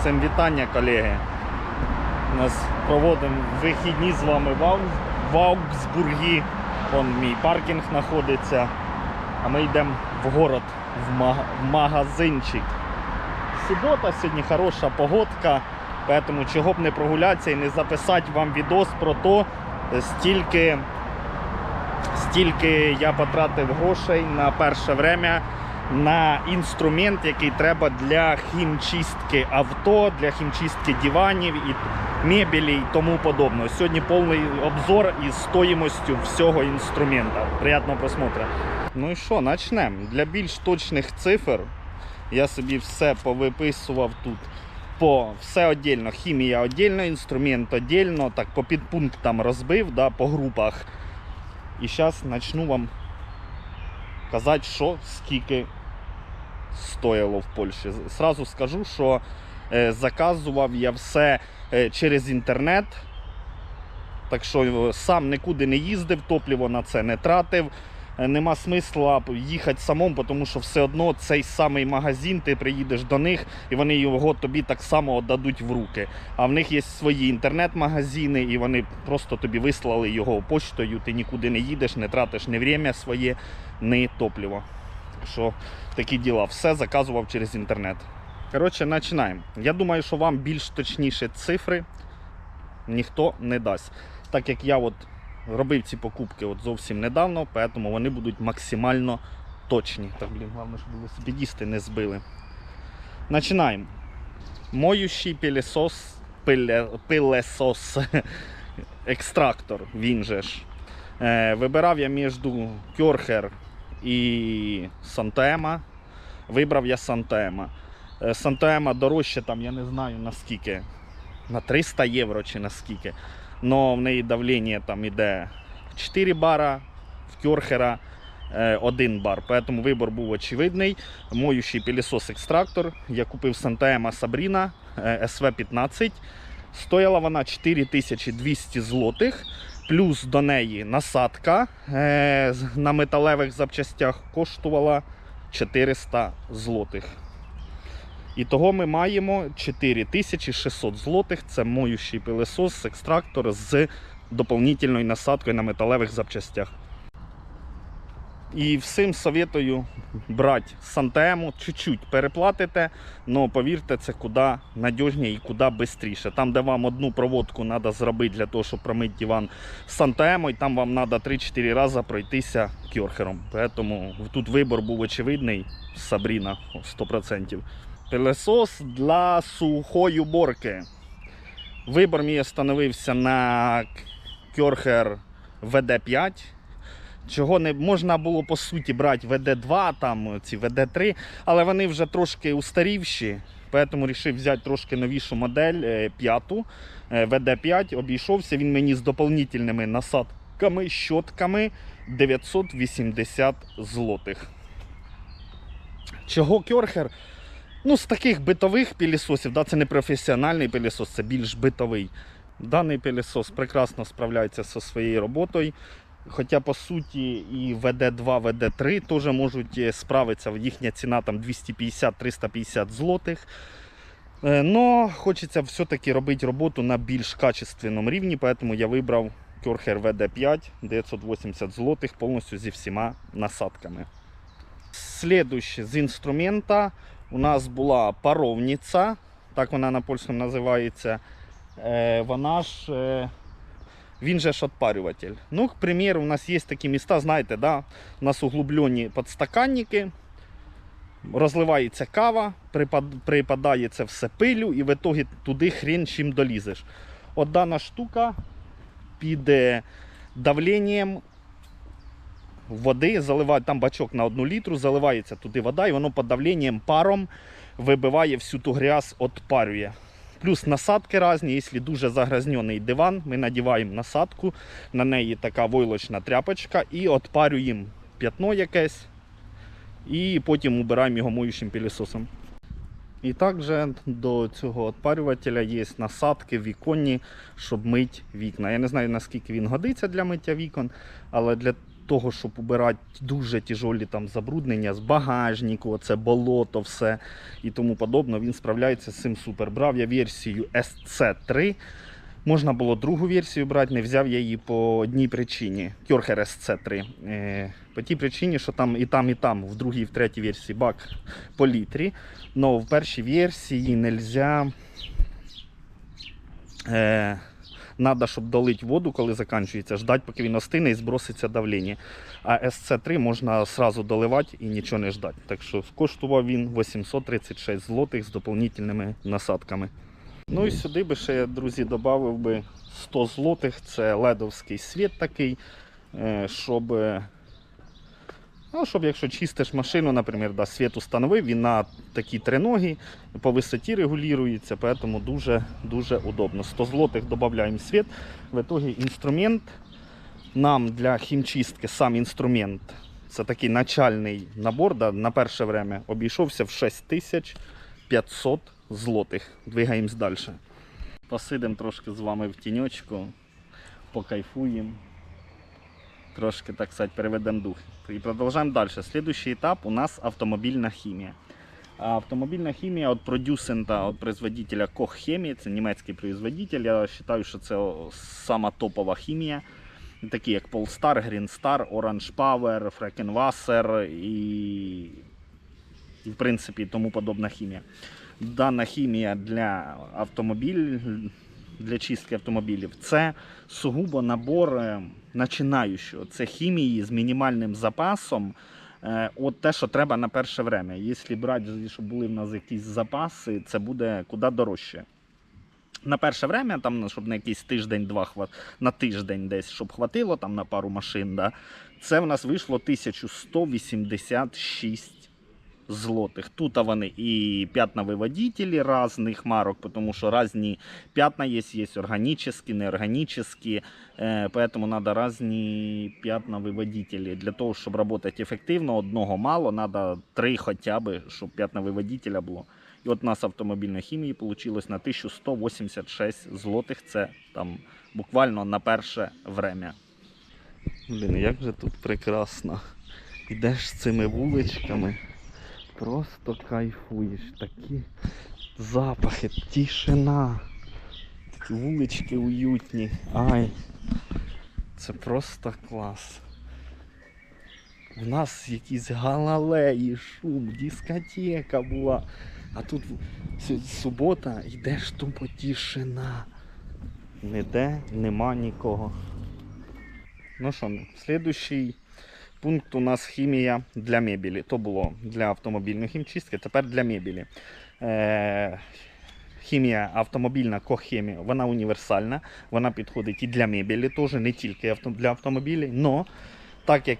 Всім вітання, колеги. Нас проводимо вихідні з вами в Аугсбургі. Вон мій паркінг знаходиться. А ми йдемо в город, в, маг- в магазинчик. Субота, сьогодні хороша погодка, тому чого б не прогулятися і не записати вам відос про то, стільки, стільки я потратив грошей на перше время на інструмент, який треба для хімчистки авто, для хімчистки диванів і мебелі і тому подобного. Сьогодні повний обзор із стоїмостю всього інструмента. Приятного просмотру. Ну і що, почнемо. Для більш точних цифр я собі все повиписував тут. По все віддільно. Хімія віддільно, інструмент віддільно, так по підпунктам розбив, да, по групах. І зараз почну вам казати, що скільки стояло в Польщі. Сразу скажу, що е, заказував я все е, через інтернет. Так що е, сам нікуди не їздив, топливо на це не тратив. Нема смисла їхати самому, тому що все одно цей самий магазин, ти приїдеш до них і вони його тобі так само віддадуть в руки. А в них є свої інтернет-магазини, і вони просто тобі вислали його поштою. Ти нікуди не їдеш, не тратиш ні время своє, ні топливо. Що такі діла. Все заказував через інтернет. Коротше, починаємо. Я думаю, що вам більш точніше цифри ніхто не дасть. Так як я от робив ці покупки от зовсім недавно, тому вони будуть максимально точні. Так, блін, головне, щоб велосипедісти не збили. Починаємо. Моющий пилесос, пиле, пилесос, екстрактор, він же ж. Е, вибирав я між Кьорхер і Сантема. Вибрав я Сантема. Е, Сантема дорожче, там, я не знаю наскільки. На 300 євро чи наскільки. Но в неї давлення там іде 4 бара, в Кьорхера 1 бар. Поэтому вибор був очевидний. Моющий пилісос-екстрактор. Я купив Сантема Сабріна СВ-15. Стояла вона 4200 злотих. Плюс до неї насадка е, на металевих запчастях коштувала 400 злотих. І того ми маємо 4600 злотих. Це моющий пилесос, екстрактор з доповнительною насадкою на металевих запчастях. І всім советую брати Сантему, чуть-чуть переплатите, але повірте, це куди надіжніше і куди швидше. Там, де вам одну проводку треба зробити для того, щоб промити диван з Сантемою, там вам треба 3-4 рази пройтися кьорхером. Тому тут вибор був очевидний Сабріна 100%. Пилесос для сухої уборки. Вибор мій остановився на Кьорхер VD5. Чого не можна було по суті брати VD2, там ці VD3, але вони вже трошки устарівші. Тому вирішив взяти трошки новішу модель е, п'яту е, VD5. Обійшовся він мені з доповнительними насадками, щотками 980 злотих. Чого Кьорхер? Ну, з таких битових пилісосів, да, це не професіональний пилісос, це більш битовий. Даний пилісос прекрасно справляється зі своєю роботою. Хоча, по суті, і VD2, VD3 теж можуть е, справитися. Їхня ціна там 250-350 злотих. Е, Но хочеться все-таки робити роботу на більш качественному рівні, тому я вибрав Кьорхер VD5 980 злотих повністю зі всіма насадками. Слідуще з інструмента у нас була паровниця, так вона на польському називається. Е, Вона ж, він же ж отпарюватель. Ну, к примеру, у нас є такі міста, знаєте, да? у нас углублені підстаканники, розливається кава, припад- припадає це все пилю і в итогі туди хрен чим долізеш. От дана штука під давленням води, заливають там бачок на одну літру, заливається туди вода, і воно під давленням паром вибиває всю ту грязь, отпарює. Плюс насадки різні, якщо дуже загрязнений диван, ми надіваємо насадку, на неї така войлочна тряпочка і отпарюємо п'ятно якесь, і потім убираємо його моючим пилісосом. І також до цього отпарювателя є насадки віконні, щоб мити вікна. Я не знаю наскільки він годиться для миття вікон, але для того, щоб убирати дуже тяжолі там забруднення з багажнику, це болото, все і тому подобне, він справляється з цим супер. Брав я версію SC3. Можна було другу версію брати, не взяв я її по одній причині. Кьорхер SC3. Е, по тій причині, що там і там, і там, в другій, і в третій версії бак по літрі. Но в першій версії нельзя. Е, Надо, щоб долить воду, коли закінчується, ждати, поки він остине і зброситься давлення. А СЦ3 можна сразу доливати і нічого не ждати. Так що коштував він 836 злотих з доповнительними насадками. Ну і сюди би ще, друзі, додав би 100 злотих. Це ледовський світ такий, е, щоб. Ну, щоб якщо чистиш машину, наприклад, да, світ установив, він на такі триногі по висоті регулюється, поэтому дуже дуже удобно. 100 злотих додаємо світ. В итоге інструмент нам для хімчистки, сам інструмент, це такий начальний набор, да, на перше время обійшовся в 6500 злотих. Двигаємось далі. Посидимо трошки з вами в тіньочку, покайфуємо. Трошки, так сказать, переведемо дух. І продовжуємо далі. Следующий етап у нас автомобільна хімія. Автомобільна хімія від продюсента, від производителя Chemie, це німецький производитель. Я вважаю, що це сама топова хімія. Такі як Polestar, Green Star, Orange Power, Freckenwasser і, і в принципі тому подобна хімія. Дана хімія для автомобілів, для чистки автомобілів це сугубо набор е, начинаючого. Це хімії з мінімальним запасом. Е, От те, що треба на перше время. Якщо брати, щоб були в нас якісь запаси, це буде куди дорожче. На перше время, там, щоб на якийсь тиждень-два на тиждень десь, щоб хватило там на пару машин, да, це в нас вийшло 1186 злотих. Тут вони і п'ятновиводителі різних марок, тому що різні п'ятна є, є органічні, неорганічні, е, поэтому треба різні п'ятновиводителі. Для того, щоб працювати ефективно, одного мало, треба три хоча б, щоб п'ятновиводителя було. І от у нас автомобільної хімії вийшло на 1186 злотих. Це там буквально на перше время. Блін, як же тут прекрасно. Ідеш цими вуличками, просто кайфуєш. Такі запахи, тишина. Такі вулички уютні. Ай. Це просто клас. У нас якісь галалеї, шум, дискотека була. А тут субота, йдеш тупо тишина. Ніде нема нікого. Ну що, слідуючий пункт у нас хімія для мебелі. То було для автомобільної хімчистки, тепер для мебелі. Е, хімія автомобільна кохемія, вона універсальна, вона підходить і для мебелі, теж не тільки для автомобілів. Но так як,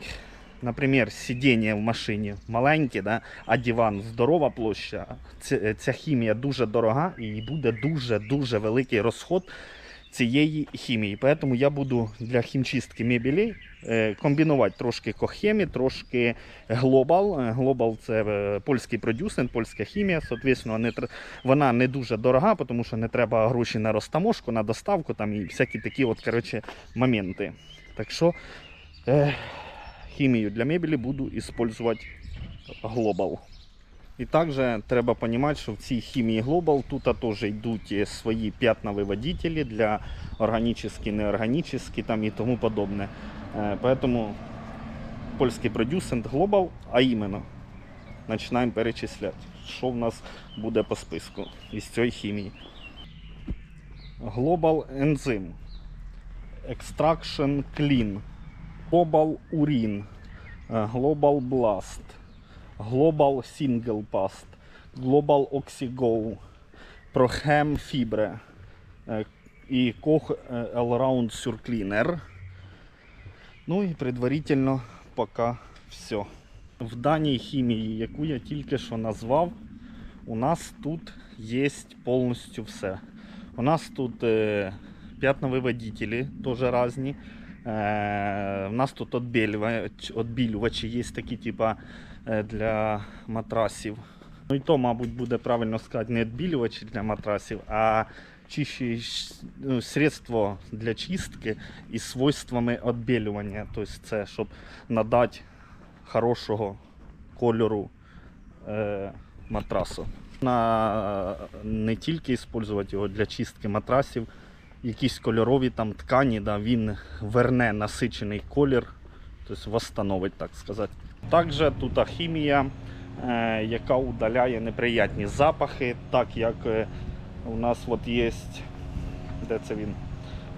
наприклад, сидіння в машині маленьке, да, а диван здорова площа, ця хімія дуже дорога і буде дуже-дуже великий розход цієї хімії. Тому я буду для хімчистки мебелі е, комбінувати трошки кохемі, трошки глобал. Е, Глобал це е, польський продюсер, польська хімія. Соответственно, вона не дуже дорога, тому що не треба гроші на розтаможку, на доставку там і всякі такі от, коротше, моменти. Так що хімію для мебелі буду використовувати глобал. І також треба розуміти, що в цій хімії Global тут теж йдуть е, свої п'ятновиводителі для органічні, неорганічні там і тому подобне. Е, Поэтому польський продюсент Global, а іменно починаємо перечисляти, що в нас буде по списку із цієї хімії. Global Enzyme, Extraction Clean, Global Urin, е, Global Blast, Global Single Past, Global Oxygo, Prochem Fibre е, і Koch е, Allround Surcleaner. Ну і предварительно поки все. В даній хімії, яку я тільки що назвав, у нас тут є повністю все. У нас тут е, п'ятновиводителі теж різні. Е, у нас тут отбілювачі є такі, типа для матрасів. Ну і то, мабуть, буде правильно сказати, не відбілювачі для матрасів, а чищі, ну, средство для чистки із свойствами відбілювання. Тобто це щоб надати хорошого кольору е, матрасу. На, не тільки використовувати його для чистки матрасів, якісь кольорові там ткані, да, він верне насичений колір, тобто восстановить, так сказати. Також тут хімія, е, яка удаляє неприятні запахи, так як е, у нас от є, де це він?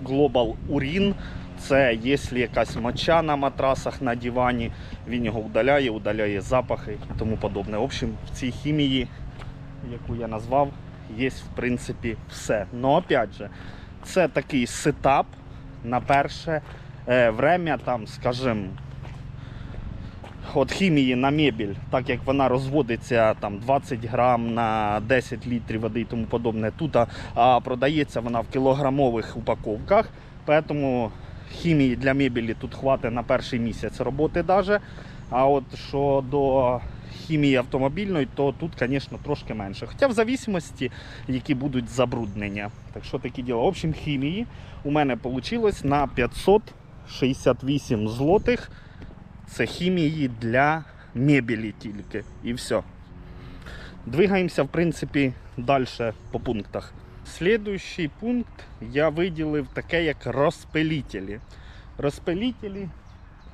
Global Urin. Це якщо якась моча на матрасах на дивані, він його удаляє, удаляє запахи і тому подобне. В общем, в цій хімії, яку я назвав, є в принципі все. Но опять же, це такий сетап на перше е, время, там, скажімо, от хімії на мебіль, так як вона розводиться там 20 грам на 10 літрів води і тому подобне. Тут а, продається вона в кілограмових упаковках. Поэтому хімії для мебелі тут хватить на перший місяць роботи даже. А от що хімії автомобільної, то тут, звісно, трошки менше. Хоча в зависимості, які будуть забруднення. Так що такі діла. В общем, хімії у мене вийшло на 568 злотих. Це хімії для мебелі тільки. І все. Двигаємося, в принципі, далі по пунктах. Слідуючий пункт я виділив таке, як розпилітелі. Розпилітелі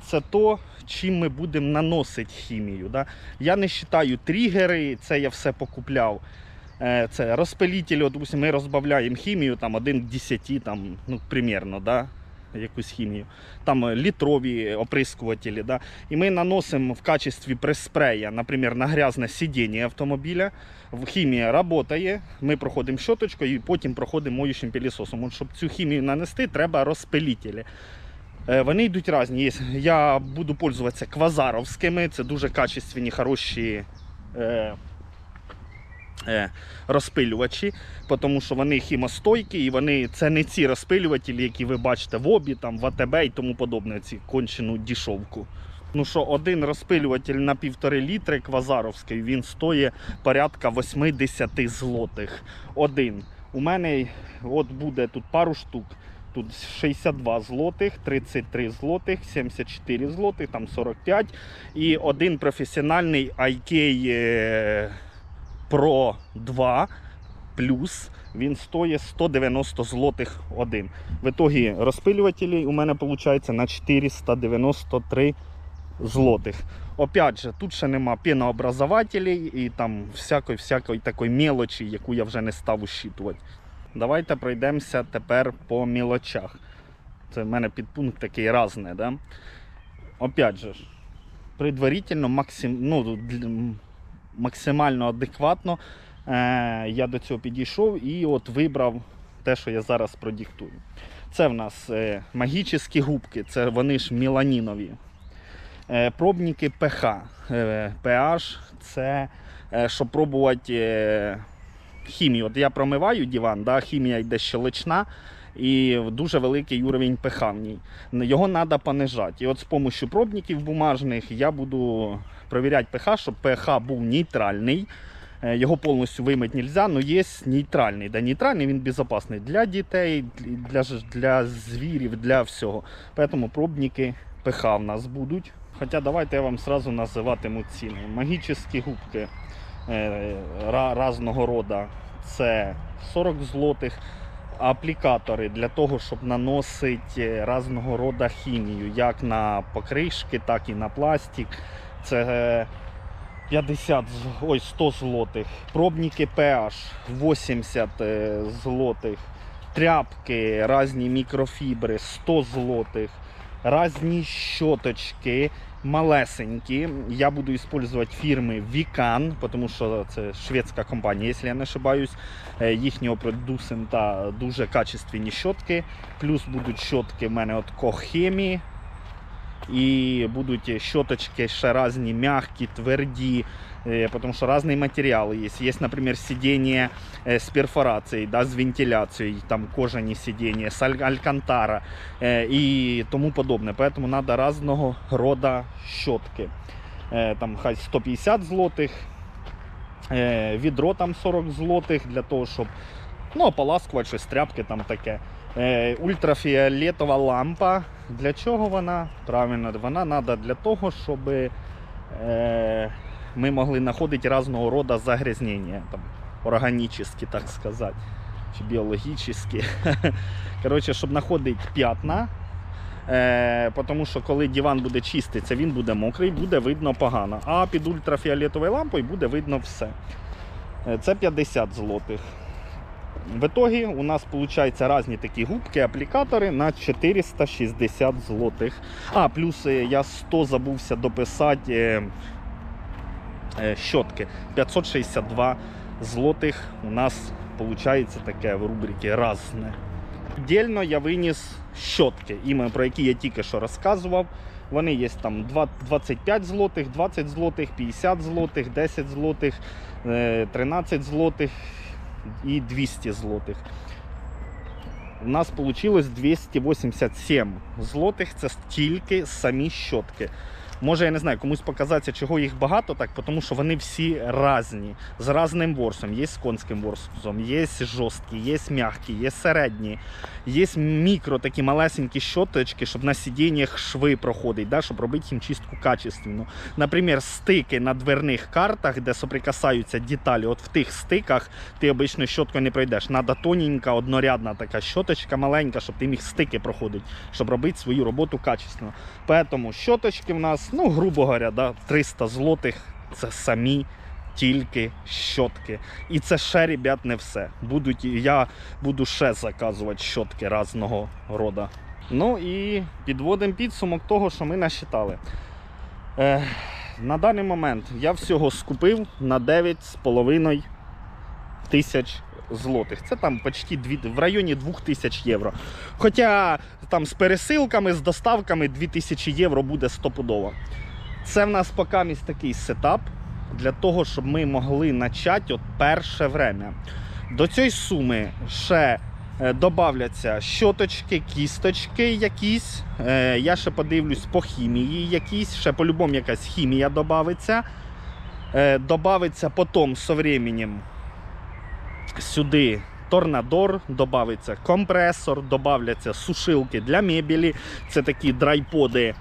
це то, чим ми будемо наносити хімію. Да? Я не вважаю тригери, це я все покупляв. Е, Це розпилітелі, от, ми розбавляємо хімію там, 1 к 10, там, ну, примерно, да? Якусь хімію. Там е, літрові оприскувателі. Да? І ми наносимо в качестві преспрея, наприклад, на грязне сидіння автомобіля. Хімія працює, ми проходимо щоточкою і потім проходимо моючим пилісосом. От, щоб цю хімію нанести, треба розпилітелі. Е, Вони йдуть різні. Я буду пользуватися квазаровськими, це дуже качественні, хороші е, розпилювачі, тому що вони хімостойкі і вони це не ці розпилювателі, які ви бачите в обі, там, в АТБ і тому подобне, ці кончену дішовку. Ну що, один розпилюватель на півтори літри квазаровський, він стоїть порядка 80 злотих. Один. У мене от буде тут пару штук. Тут 62 злотих, 33 злотих, 74 злотих, там 45. І один професіональний IK е, Pro 2 плюс. Він стоїть 190 злотих один. В ітогі розпилювателі у мене виходить на 493 злотих. Опять же, тут ще нема пенообразователей і там всякої всякої такої мелочі, яку я вже не став ущитувати. Давайте пройдемося тепер по мілочах. Це в мене підпункт такий разний. Да? Опять же, предварительно, максим, ну, максимально адекватно е, я до цього підійшов і от вибрав те, що я зараз продиктую. Це в нас е, магічні губки, це вони ж меланінові. Е, пробники pH. Е, pH це щоб пробувати хімію. От я промиваю диван, да, хімія йде щелочна і дуже великий уровень ній. Його треба понижати. І от з допомогою пробників бумажних я буду перевіряти pH, щоб pH був нейтральний. Е, Його повністю вимити не можна, але є нейтральний. Да, нейтральний він безпечний для дітей, для, для звірів, для всього. Тому пробники pH в нас будуть. Хоча давайте я вам сразу називатиму ціни. Магічні губки е, ра- різного роду це 40 злотих. Аплікатори для того, щоб наносити різного роду хімію, як на покришки, так і на пластик. Це е, 50, ой, 100 злотих. Пробники PH 80 е, злотих. Тряпки, різні мікрофібри 100 злотих. Різні щоточки малесенькі. Я буду використовувати фірми Vican, тому що це шведська компанія, якщо я не ошибаюсь. Їхнього продусента дуже качественні щотки. Плюс будуть щотки в мене від Кохемі. І будуть щоточки ще різні, м'які, тверді, е, тому що різні матеріали є. Є, наприклад, сидіння е, з перфорацією, да, з вентиляцією, там кожані сидіння, з аль- алькантара е, і тому подобне. Тому треба різного роду щотки. Е, Там хай 150 злотих, відро там 40 злотих для того, щоб Ну, ополаскувати щось, тряпки там таке. Ультрафіолетова лампа. Для чого вона? Правильно, вона треба для того, щоб ми могли знаходити різного роду загрязнення, там, органічні, так сказати, чи біологічні. Коротше, щоб знаходити п'ятна. Е, тому що коли диван буде чиститися, він буде мокрий, буде видно погано. А під ультрафіолетовою лампою буде видно все. Е, Це 50 злотих. В итоге у нас виходить різні такі губки, аплікатори на 460 злотих. А, плюс е, я 100 забувся дописати е, щотки. 562 злотих у нас виходить таке в рубриці «Разне». Отдельно я виніс щотки, іменно про які я тільки що розказував. Вони є там 25 злотих, 20 злотих, 50 злотих, 10 злотих, е, 13 злотих і 200 злотих. У нас вийшло 287 злотих. Це тільки самі щотки. Може, я не знаю, комусь показатися, чого їх багато, так, тому що вони всі різні, з різним ворсом. Є з конським ворсом, є жорсткі, є м'які, є середні, є мікро такі малесенькі щоточки, щоб на сидіннях шви проходить, да, щоб робити хімчистку качественно. Наприклад, стики на дверних картах, де соприкасаються деталі, от в тих стиках ти обично щоткою не пройдеш. Надо тоненька, однорядна така щоточка маленька, щоб ти міг стики проходити, щоб робити свою роботу качественно. Поэтому щоточки в нас, ну, грубо говоря, да, 300 злотих це самі тільки щотки. І це ще, ребят, не все. Будуть, я буду ще заказувати щотки різного роду. Ну і підводимо підсумок того, що ми насчитали. Е, на даний момент я всього скупив на 9,5 тисяч злотих. Це там почти дві, в районі 2000 євро. Хоча там з пересилками, з доставками 2000 євро буде стопудово. Це в нас поки такий сетап для того, щоб ми могли почати от перше время. До цієї суми ще е, добавляться щоточки, кісточки якісь. Е, я ще подивлюсь по хімії якісь, ще по-любому якась хімія додається. Е, добавиться потім з временем сюди торнадор, додається компресор, додаються сушилки для мебелі. Це такі драйподи.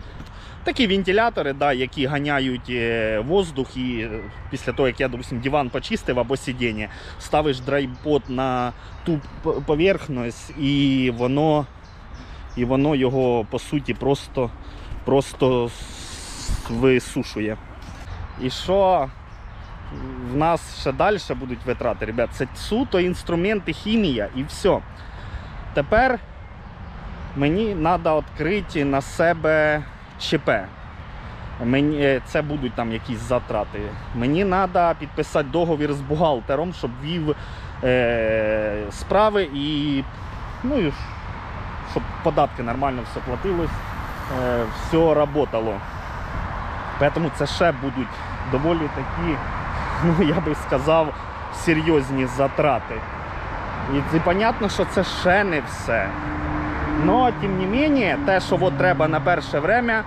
Такі вентилятори, да, які ганяють е, воздух, і е, після того, як я, допустим, диван почистив або сидіння, ставиш драйпод на ту поверхність, і воно, і воно його по суті просто, просто висушує. І що в нас ще далі будуть витрати, ребят, це суто інструменти, хімія і все. Тепер мені треба відкрити на себе ЧП. Мені, е, це будуть там якісь затрати. Мені треба підписати договір з бухгалтером, щоб вів е, справи і, ну, і щоб податки нормально все платилось, е, все працювало. Тому це ще будуть доволі такі, ну я би сказав, серйозні затрати. І понятно, що це ще не все. Но, тим не менее, те, що от треба на перше время,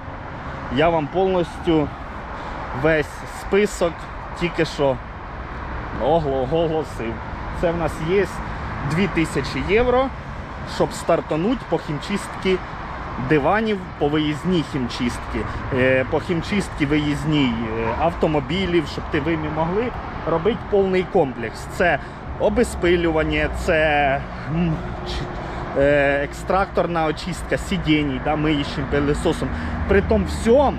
я вам повністю весь список тільки що оголосив. Це в нас є 2000 євро, щоб стартанути по хімчистці диванів по виїзній хімчистці, е, по хімчистці виїзній е, автомобілів, щоб ти ви могли робити повний комплекс. Це обезпилювання, це е, екстракторна очистка сидінь, да, миючим пилососом. При тому всьому,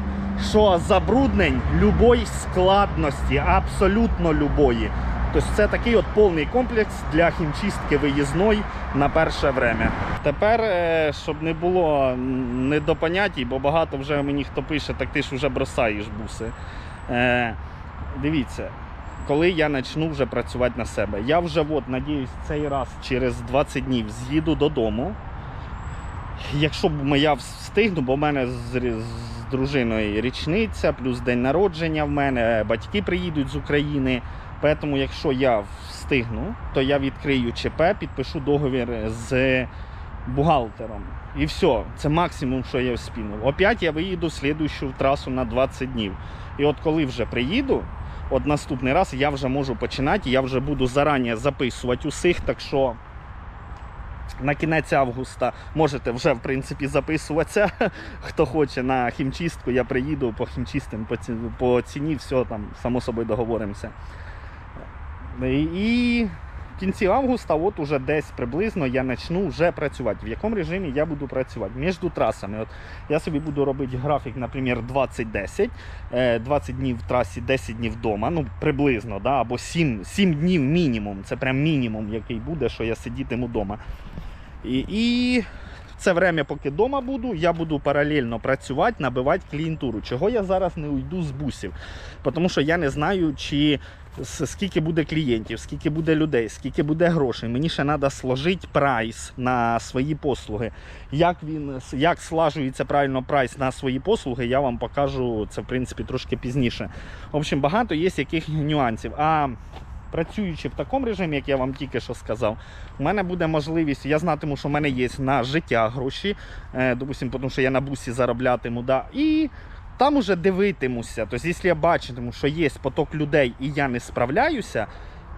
що забруднень любої складності, абсолютно любої. Тобто це такий от повний комплекс для хімчистки виїзної на перше время. Тепер, е, щоб не було недопонятій, бо багато вже мені хто пише, так ти ж вже бросаєш буси. Е, Дивіться, коли я почну вже працювати на себе, я вже от, надіюсь, цей раз через 20 днів з'їду додому. Якщо б я встигну, бо в мене з, з дружиною річниця, плюс день народження в мене, батьки приїдуть з України. Тому, якщо я встигну, то я відкрию ЧП, підпишу договір з бухгалтером. І все, це максимум, що я вспіну. Опять я виїду в слідущу трасу на 20 днів. І от коли вже приїду, от наступний раз я вже можу починати, я вже буду зарані записувати усіх, так що на кінець августа можете вже в принципі записуватися. Хто хоче на хімчистку, я приїду по хімчистим, по ціні, все там само собою договоримося. І- І в кінці августа, от уже десь приблизно я почну вже працювати. В якому режимі я буду працювати? Між трасами. От я собі буду робити графік, наприклад, 20-10, е, 20 днів в трасі, 10 днів вдома, ну приблизно, да? або 7, 7 днів мінімум. Це прям мінімум, який буде, що я сидітиму вдома. І, і це время, поки вдома буду, я буду паралельно працювати, набивати клієнтуру. Чого я зараз не уйду з бусів? Тому що я не знаю, чи скільки буде клієнтів, скільки буде людей, скільки буде грошей. Мені ще треба сложити прайс на свої послуги. Як він як слажується правильно прайс на свої послуги, я вам покажу це в принципі трошки пізніше. В общем, багато є яких нюансів. А працюючи в такому режимі, як я вам тільки що сказав, у мене буде можливість, я знатиму, що в мене є на життя гроші, е, допустим, тому що я на бусі зароблятиму, да, і там уже дивитимуся. Тобто, якщо я бачитиму, що є поток людей і я не справляюся,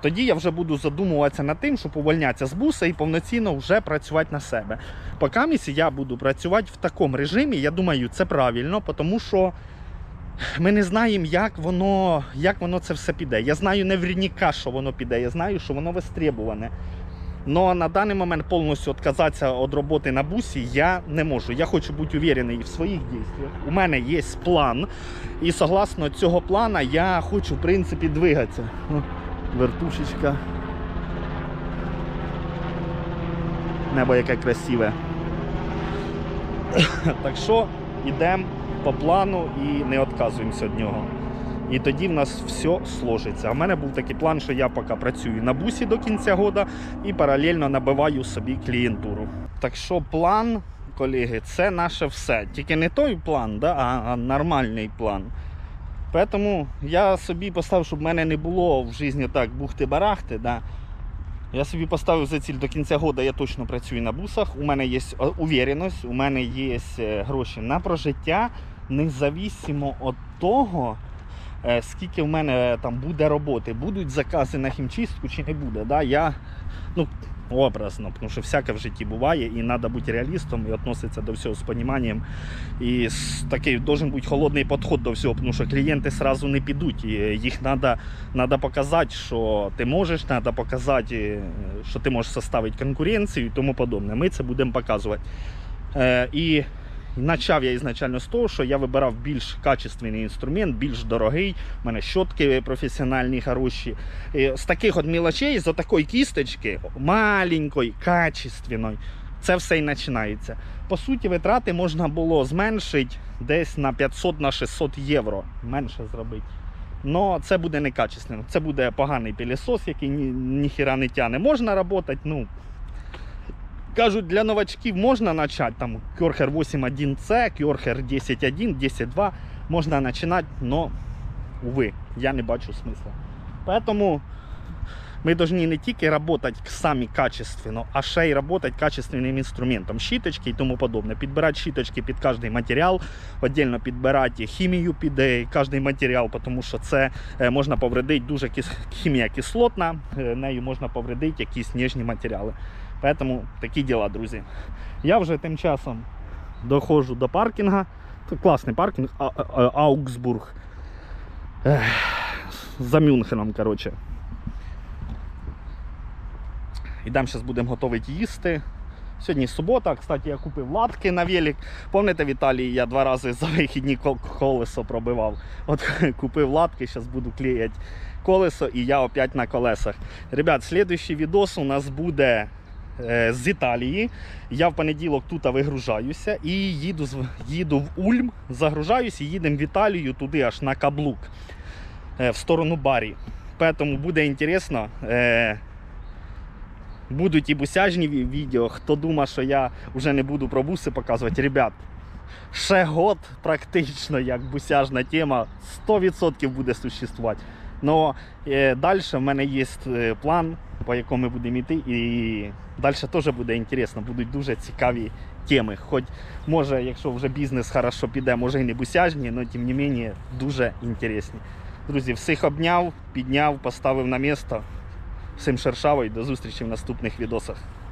тоді я вже буду задумуватися над тим, щоб увольнятися з буса і повноцінно вже працювати на себе. Поки місі я буду працювати в такому режимі, я думаю, це правильно, тому що ми не знаємо, як воно, як воно це все піде. Я знаю наверняка, що воно піде, я знаю, що воно вистребуване. Но на даний момент повністю відказатися від роботи на бусі я не можу. Я хочу бути уверений в своїх діях. У мене є план, і согласно цього плана я хочу, в принципі, двигатися. Вертушечка. Небо яке красиве. Так що йдемо по плану і не відказуємося від нього. І тоді в нас все сложиться. В мене був такий план, що я поки працюю на бусі до кінця года і паралельно набиваю собі клієнтуру. Так що план, колеги, це наше все. Тільки не той план, да, а, нормальний план. Тому я собі поставив, щоб в мене не було в житті так бухти-барахти. Да. Я собі поставив за ціль до кінця года, я точно працюю на бусах. У мене є е, увереність, у мене є е, гроші на прожиття, независимо від того, скільки в мене там буде роботи. Будуть закази на хімчистку чи не буде. Да? Я, ну, образно, тому що всяке в житті буває, і треба бути реалістом і відноситися до всього з розумінням. І такий должен бути холодний підход до всього, тому що клієнти одразу не підуть. І їх треба Надо показати, що ти можеш, треба показати, е, що ти можеш составити конкуренцію і тому подобне. Ми це будемо показувати. Е, і почав я ізначально з того, що я вибирав більш качественний інструмент, більш дорогий. У мене щотки професіональні, хороші. З таких от мілочей, з такої кісточки, маленької, качественної, це все і починається. По суті, витрати можна було зменшити десь на 500 на 600 євро. Менше зробити. Но це буде некачественно. Це буде поганий пилісос, який ні, ніхіра не тяне. Можна працювати, ну. Кажуть, для новачків можна почати там Кьорхер 8.1C, Кьорхер 10.1, 10.2. Можна починати, но, увы, я не бачу смисла. Поэтому ми повинні не тільки працювати самі качественно, а ще й працювати качественним інструментом. Щіточки і тому подобне. Підбирати щіточки під кожний матеріал, віддільно підбирати хімію під е, кожний матеріал, тому що це е, можна повредити дуже кис... хімія кислотна, е, нею можна повредити якісь ніжні матеріали. Поэтому такі діла, друзі. Я вже тим часом доходжу до паркінга. Це класний паркінг, А- А- Аугсбург. Ех, За Мюнхеном, коротше. Ідемо зараз будемо готувати їсти. Сьогодні субота, кстати, я купив латки на велик. Пам'ятаєте, в Італії я два рази за вихідні колесо пробивав. От купив латки, зараз буду клеїти колесо і я опять на колесах. Ребят, слідуючий відос у нас буде з Італії. Я в понеділок тут вигружаюся і їду, їду в Ульм, загружаюся і їдемо в Італію туди аж на каблук е, в сторону Барі. Тому буде інтересно. Е, будуть і бусяжні відео. Хто думає, що я вже не буду про буси показувати, ребят. Ще год практично як бусяжна тема 100% буде существувати. Но е, далі в мене є е, план, по якому ми будемо йти, і далі теж буде інтересно, будуть дуже цікаві теми. Хоч може, якщо вже бізнес хорошо піде, може і не бусяжні, але тим не менше дуже інтересні. Друзі, всіх обняв, підняв, поставив на місто. Всім шершаво і до зустрічі в наступних відосах.